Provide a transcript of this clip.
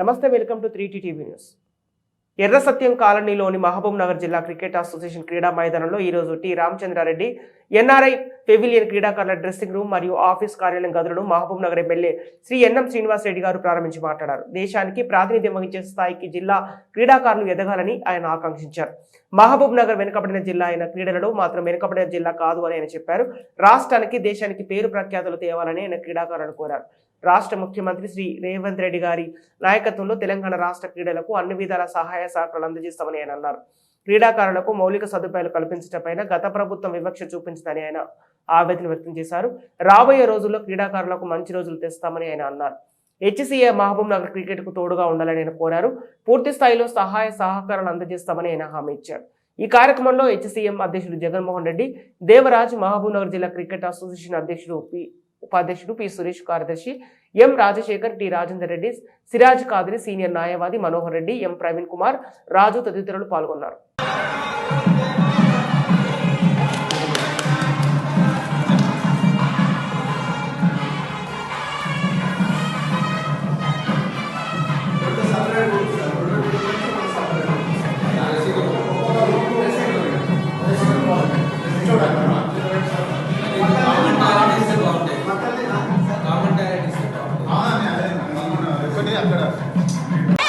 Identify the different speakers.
Speaker 1: నమస్తే welcome to three TV news. Erra Satyam కాలనీలోని మహబూబ్ నగర్ జిల్లా క్రికెట్ అసోసియేషన్ క్రీడా మైదానంలో ఈరోజు టి రామచంద్రారెడ్డి ఎన్ఆర్ఐ పెవిలియన్ క్రీడాకారుల డ్రెస్సింగ్ రూమ్ మరియు ఆఫీస్ కార్యాలయం గదులను మహబూబ్ నగర్ ఎమ్మెల్యే శ్రీ ఎన్ఎం శ్రీనివాస్ రెడ్డి గారు ప్రారంభించి మాట్లాడారు. దేశానికి ప్రాతినిధ్యం వహించే స్థాయికి జిల్లా క్రీడాకారులు ఎదగాలని ఆయన ఆకాంక్షించారు. మహబూబ్ నగర్ వెనుకబడిన జిల్లా అయిన క్రీడలలో మాత్రం వెనుకబడిన జిల్లా కాదు అని ఆయన చెప్పారు. రాష్ట్రానికి దేశానికి పేరు ప్రఖ్యాతులు తేవాలని ఆయన క్రీడాకారులను కోరారు. రాష్ట్ర ముఖ్యమంత్రి శ్రీ రేవంత్ రెడ్డి గారి నాయకత్వంలో తెలంగాణ రాష్ట్ర క్రీడలకు అన్ని విధాల సహాయ సహకారాలు అందజేస్తామని ఆయన అన్నారు. క్రీడాకారులకు మౌలిక సదుపాయాలు కల్పించటపైన గత ప్రభుత్వం వివక్ష చూపించిందని ఆయన ఆవేదన వ్యక్తం చేశారు. రాబోయే రోజుల్లో క్రీడాకారులకు మంచి రోజులు తెస్తామని ఆయన అన్నారు. హెచ్సిఏ మహబూబ్ నగర్ క్రికెట్కు తోడుగా ఉండాలని ఆయన కోరారు. పూర్తి స్థాయిలో సహాయ సహకారాలు అందజేస్తామని ఆయన హామీ ఇచ్చారు. ఈ కార్యక్రమంలో హెచ్సిఎం అధ్యక్షుడు జగన్మోహన్ రెడ్డి దేవరాజ్ మహబూబ్ నగర్ జిల్లా క్రికెట్ అసోసియేషన్ అధ్యక్షుడు పి ఉపాధ్యక్షుడు పి సురేష్ కార్యదర్శి M Rajasekhar T Rajender Reddy Siraj Kadiri senior న్యాయవాది మనోహర్ రెడ్డి ఎం ప్రవీణ్ కుమార్ రాజు తదితరులు పాల్గొన్నారు.
Speaker 2: câmera.